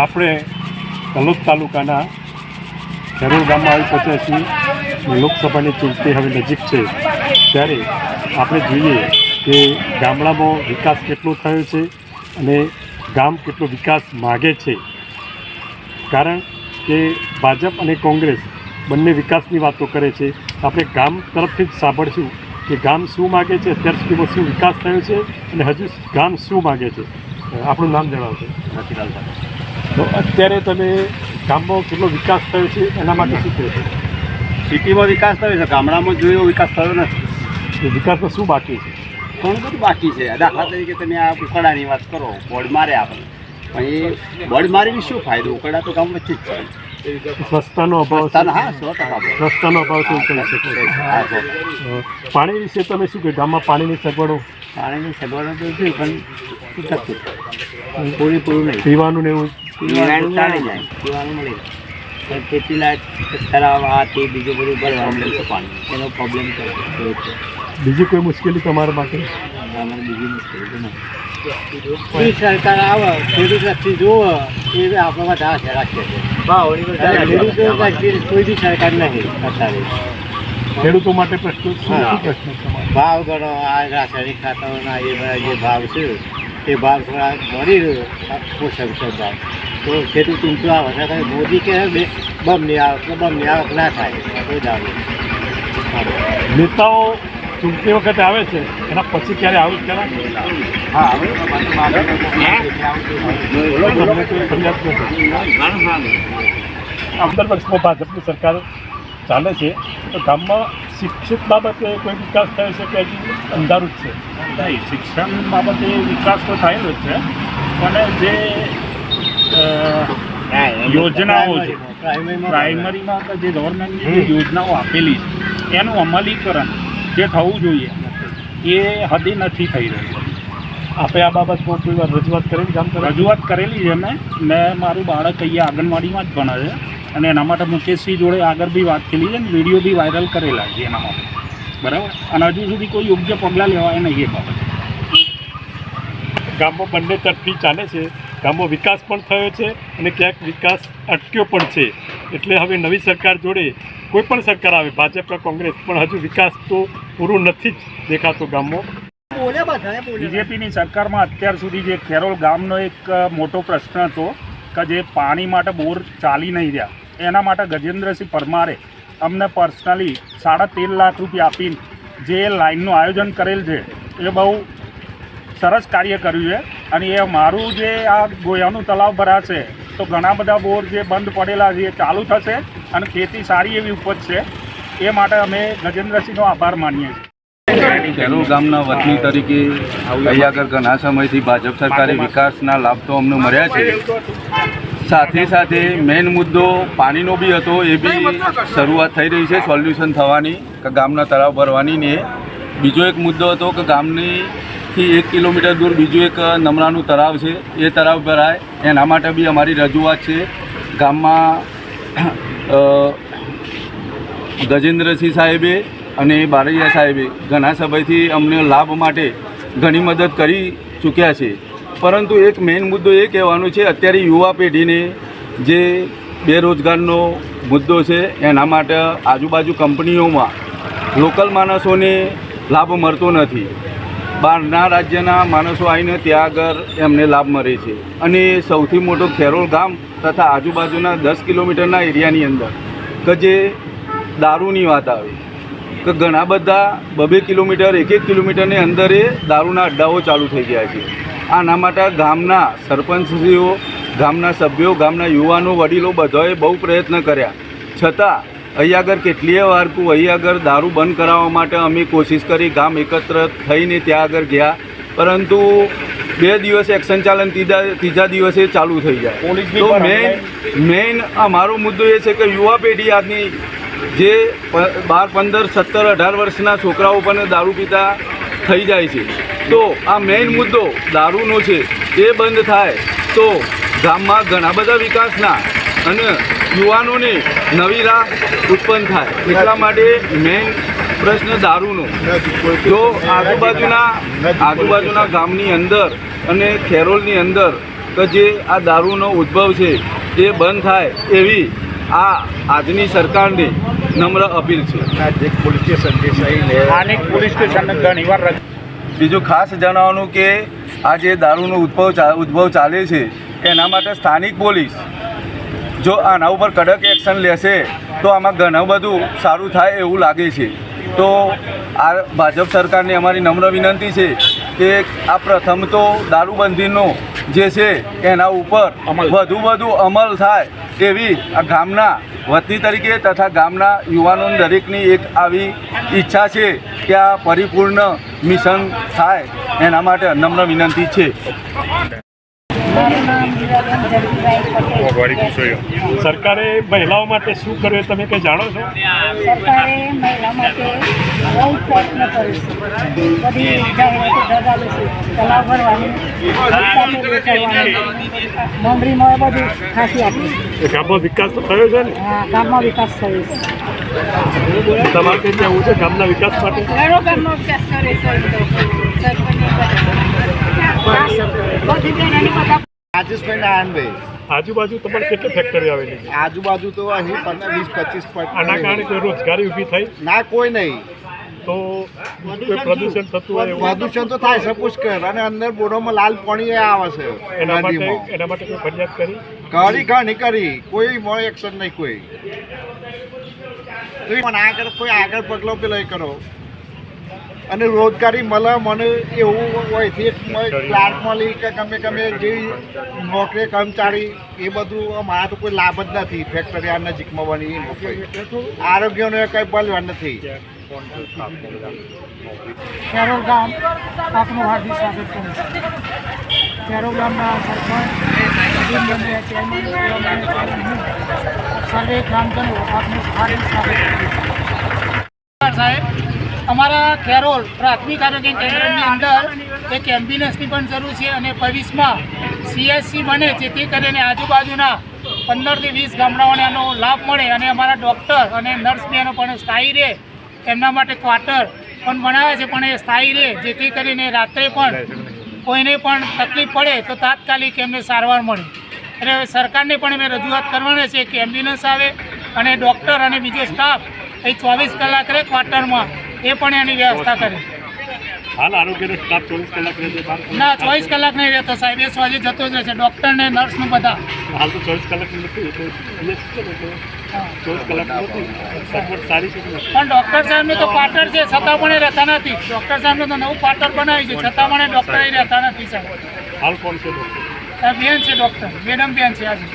આપણે તલોદ તાલુકાના ખેરોડ ગામમાં આવી પહોંચ્યા છીએ લોકસભાની ચૂંટણી હવે નજીક છે. ત્યારે આપણે જોઈએ કે ગામડામાં વિકાસ કેટલો થયો છે અને ગામ કેટલો વિકાસ માગે છે. કારણ કે ભાજપ અને કોંગ્રેસ બંને વિકાસની વાતો કરે છે. આપણે ગામ તરફથી જ સાંભળશું કે ગામ શું માગે છે, અત્યાર સુધીમાં શું વિકાસ થયો છે અને હજુ ગામ શું માગે છે. આપણું નામ જણાવશો. તો અત્યારે તમે ગામમાં કેટલો વિકાસ થયો છે? એના માટે શું કહેશો સિટીમાં વિકાસ થયો છે ગામડામાં જોયો વિકાસ થયો નથી. વિકાસ વિકાસમાં શું બાકી છે? ઘણું બધું બાકી છે. દાખલા તરીકે તમે આ ઉકડાની વાત કરો બોર્ડ મારે આપણે. પણ એ બોર્ડ મારીને શું ફાયદો? ઉકડા તો ગામ વચ્ચે જ છે. રસ્તાનો અભાવ રસ્તાનો છે હા સો ટકા અભાવ છે કહી શકો પાણી વિશે તમે શું કહ્યું ગામમાં પાણીની સગવડો? પાણીની સગવડ તો છે પણ પૂરેપૂરું નહીં. પીવાનું ને એવું? પીવાનું ચાલી જાય. પીવાનું મળી જાય. પણ ખેતી લાયક તળાવ આ તે બીજું બધું ભરવાનું છે પાણી એનો પ્રોબ્લેમ છે. બીજી કોઈ મુશ્કેલી તમારા માટે? અમારે બીજી મુશ્કેલી નહીં સરકાર આવે ખેડૂત લક્ષી જોવે એ આપણે બધા છે રાખીએ છીએ ખેડૂતો કોઈ બી સરકાર નહીં અત્યારે ખેડૂતો માટે પ્રશ્નો ભાવ ગણો આ રાસાયણિક ખાતરોના એ જે ભાવ છે એ ભાવ થોડા મળી રહ્યો. પોષક છે ભાવ. તો ખેડૂત ઊંચું આવે છે મોદી કહે બમની આવક ને બમની આવક ના થાય. કોઈ દાવ. નેતાઓ ચૂંટણી વખતે આવે છે એના પછી ક્યારે આવું ખરા હા ફરિયાદ વર્ષમાં ભાજપની સરકાર ચાલે છે તો ગામમાં શિક્ષિત બાબતે કોઈ વિકાસ થયો છે કે હજી અંધારું જ છે? નહીં શિક્ષણ બાબતે વિકાસ તો થયેલો જ છે પણ જે યોજનાઓ છે પ્રાઇમરીમાં પ્રાઇમરીમાં જે ગવર્મેન્ટની જે યોજનાઓ આપેલી છે એનું અમલીકરણ જે થવું જોઈએ એ હદી નથી થઈ રહ્યું આપે આ બાબતમાં કોઈ વાર રજૂઆત કરેલી કામ રજૂઆત કરેલી છે મેં. મેં મારું બાળક અહીંયા આંગણવાડીમાં જ ભણે છે અને એના માટે મુકેશસિંહ જોડે આગળ બી વાત કરેલી છે અને વીડિયો બી વાયરલ કરેલા છે એના માટે. બરાબર? અને હજુ સુધી કોઈ યોગ્ય પગલાં લેવાય નહીં એ બાબતે. ગામમાં બંને તરફથી ચાલે છે. ગામમાં વિકાસ પણ થયો છે અને ક્યાંક વિકાસ અટક્યો પણ છે. એટલે હવે નવી સરકાર જોડે કોઈ પણ સરકાર આવે ભાજપ કે કોંગ્રેસ પણ હજુ વિકાસ તો પૂરો નથી જ દેખાતો ગામમાં બીજેપીની સરકારમાં અત્યાર સુધી જે ખેરોલ ગામનો એક મોટો પ્રશ્ન હતો કે જે પાણી માટે બોર ચાલી નહીં રહ્યા. એના માટે ગજેન્દ્રસિંહ પરમારે અમને પર્સનલી સાડા તેર લાખ રૂપિયા આપીને જે લાઇનનું આયોજન કરેલ છે એ બહુ સરસ કાર્ય કર્યું છે. અને એ મારું જે આ ગોયાનું તલાવ ભરાશે તો ઘણા બધા બોર જે બંધ પડેલા છે, એ ચાલુ થશે અને ખેતી સારી એવી ઉપજ છે. એ માટે અમે ગજેન્દ્રસિંહનો આભાર માનીએ છીએ. ખેરોળ ગામના વતની તરીકે અહીંયા આગળ ઘણા સમયથી ભાજપ સરકારે વિકાસના લાભ તો અમને મળ્યા છે. સાથે સાથે મેઇન મુદ્દો પાણીનો બી હતો, એ બી શરૂઆત થઈ રહી છે, સોલ્યુશન થવાની, કે ગામના તળાવ ભરવાની ને બીજો એક મુદ્દો હતો કે ગામની થી એક કિલોમીટર દૂર બીજું એક નમરાનું તળાવ છે. એ તળાવ ભરાય એના માટે બી અમારી રજૂઆત છે. ગામમાં ગજેન્દ્રસિંહ સાહેબે અને બારૈયા સાહેબે ઘણા સમયથી અમને લાભ માટે ઘણી મદદ કરી ચૂક્યા છે. પરંતુ એક મેઇન મુદ્દો એ કહેવાનો છે, અત્યારે યુવા પેઢીને જે બેરોજગારનો મુદ્દો છે, એના માટે આજુબાજુ કંપનીઓમાં લોકલ માણસોને લાભ મળતો નથી. બહારના રાજ્યના માણસો આવીને ત્યાં આગળ એમને લાભ મળે છે. અને સૌથી મોટો ખેરોળ ગામ તથા આજુબાજુના દસ કિલોમીટરના એરિયાની અંદર કે જે દારૂની વાત આવે. કે ઘણા બધા બબે કિલોમીટર, એક એક કિલોમીટરની અંદર દારૂના અડ્ડાઓ ચાલુ થઈ ગયા છે. આના માટે ગામના સરપંચશ્રીઓ, ગામના સભ્યો, ગામના યુવાનો, વડીલો બધાએ બહુ પ્રયત્ન કર્યા. છતાં અહીં આગળ કેટલીય વાર કું અહીં આગળ દારૂ બંધ કરાવવા માટે અમે કોશિશ કરી ગામ એકત્ર થઈને ત્યાં આગળ ગયા. પરંતુ બે દિવસ એક્શન ચાલન ત્રીજા ત્રીજા દિવસે ચાલુ થઈ જાય. તો મેઇન મેઇન અમારો મુદ્દો એ છે કે યુવા પેઢી આજની જે બાર પંદર સત્તર અઢાર વર્ષના છોકરાઓ પણ દારૂ પીતા થઈ જાય છે. તો આ મેઇન મુદ્દો દારૂનો છે એ બંધ થાય તો ગામમાં ઘણા બધા વિકાસના અને યુવાનોને નવી રાહ ઉત્પન્ન થાય. એટલા માટે મેઇન પ્રશ્ન દારૂનો. જો આજુબાજુના આજુબાજુના ગામની અંદર અને ખેરોલની અંદર કે જે આ દારૂનો ઉદ્ભવ છે તે બંધ થાય એવી આ આજની સરકારને નમ્ર અપીલ છે. પોલીસ ઘણીવાર બીજું ખાસ જણાવવાનું કે આ જે દારૂનો ઉદ્ભવ ઉદ્ભવ ચાલે છે એના માટે સ્થાનિક પોલીસ જો આના ઉપર કડક એક્શન લેશે તો આમાં ઘણું બધું સારું થાય એવું લાગે છે. તો આ ભાજપ સરકારને અમારી નમ્ર વિનંતી છે કે આ પ્રથમ તો દારૂબંધીનો જે છે એના ઉપર વધુ વધુ અમલ થાય એવી આ ગામના વતની તરીકે તથા ગામના યુવાનો દરેકની એક આવી ઈચ્છા છે કે આ પરિપૂર્ણ મિશન થાય. એના માટે નમ્ર વિનંતી છે. મારું નામ દીવાબેન જગજીભાઈ પટેલ સરકારે મહિલાઓ માટે શું કર્યું તમે કંઈ જાણો છો? સરકારે મહિલા માટે બહુ પ્રયત્ન કર્યો છે. બધી જાહેરાતો દગાવે છે. તલાવ ભરવાની રસ્તા પર બેસાડવાની મમરીમાં બધું ખાસી આપી. ગામમાં વિકાસ તો થયો છે ને? હા ગામમાં વિકાસ થયો છે. તમારે કંઈ કહેવું છે ગામના વિકાસ માટે? ઘણો ગામનો વિકાસ કરે છે બધી બહેનોની બધા રાજેશભાઈ નારાયણભાઈ આજુબાજુ તમારે કેટલી ફેક્ટરી આવેલી છે? આજુબાજુ તો અહીં પંદર વીસ પચીસ આના કારણે કોઈ રોજગારી ઊભી થઈ? ના કોઈ નહીં. તો પ્રદૂષણ થતું હોય પ્રદૂષણ તો થાય છે પુષ્કળ અને અંદર બોરોમાં લાલ પાણી એ આવે છે એના માટે એના માટે કોઈ ફરિયાદ કરી? કરી ઘણી કરી. કોઈ મળે એક્શન નહીં કોઈ. તો પણ આગળ કોઈ આગળ પગલો પેલો એ કરો. અને રોજગારી મળે મને એવું હોય છે ક્લાર્ક મળી કે ગમે ગમે જે નોકરી કર્મચારી એ બધું મારા તો કોઈ લાભ જ નથી. ફેક્ટરી આ નજીકમાં બની આરોગ્યનો કંઈ બલવા નથી. ખેરોલ ગામ આપનું હાર્દિક સ્વાગત કરું ખેરોલ ગામના સરપંચ સર્વે ગ્રામજનો આપનું હાર્દિક સ્વાગત કરું સાહેબ અમારા ખેરોલ પ્રાથમિક આરોગ્ય કેન્દ્રની અંદર એક એમ્બ્યુલન્સની પણ જરૂર છે અને ભવિષ્યમાં સીએસસી બને, જેથી કરીને આજુબાજુના પંદરથી વીસ ગામડાઓને આનો લાભ મળે અને અમારા ડૉક્ટર અને નર્સ બહેનો પણ સ્થાયી રહે. એમના માટે ક્વાર્ટર પણ બનાવે છે, પણ એ સ્થાયી રહે, જેથી કરીને રાત્રે પણ કોઈને પણ તકલીફ પડે તો તાત્કાલિક એમને સારવાર મળે. એટલે સરકારને પણ અમે રજૂઆત કરવાના છે કે એમ્બ્યુલન્સ આવે અને ડૉક્ટર અને બીજો સ્ટાફ એ ચોવીસ કલાક રહે ક્વાર્ટરમાં. એ પણ એની વ્યવસ્થા કરી. હાલ આરોગ્યનો સ્ટાફ ચોવીસ કલાક રહેશે ના ચોવીસ કલાક નહીં રહેતો સાહેબ એ સોજે જતો જ રહેશે ડૉક્ટર ને નર્સનું બધા. હાલ તો ચોવીસ કલાક નથી ચોવીસ કલાક સગવડ સારી છે પણ ડૉક્ટર સાહેબને તો ક્વાર્ટર છે છતાં પણ એ રહેતા નથી. ડૉક્ટર સાહેબને તો નવું ક્વાર્ટર બનાવ્યું છે છતાં પણ એ ડૉક્ટર એ રહેતા નથી સાહેબ. હાલ કોણ છે ડૉક્ટર? બેન છે ડૉક્ટર. મેડમ બેન છે આજે.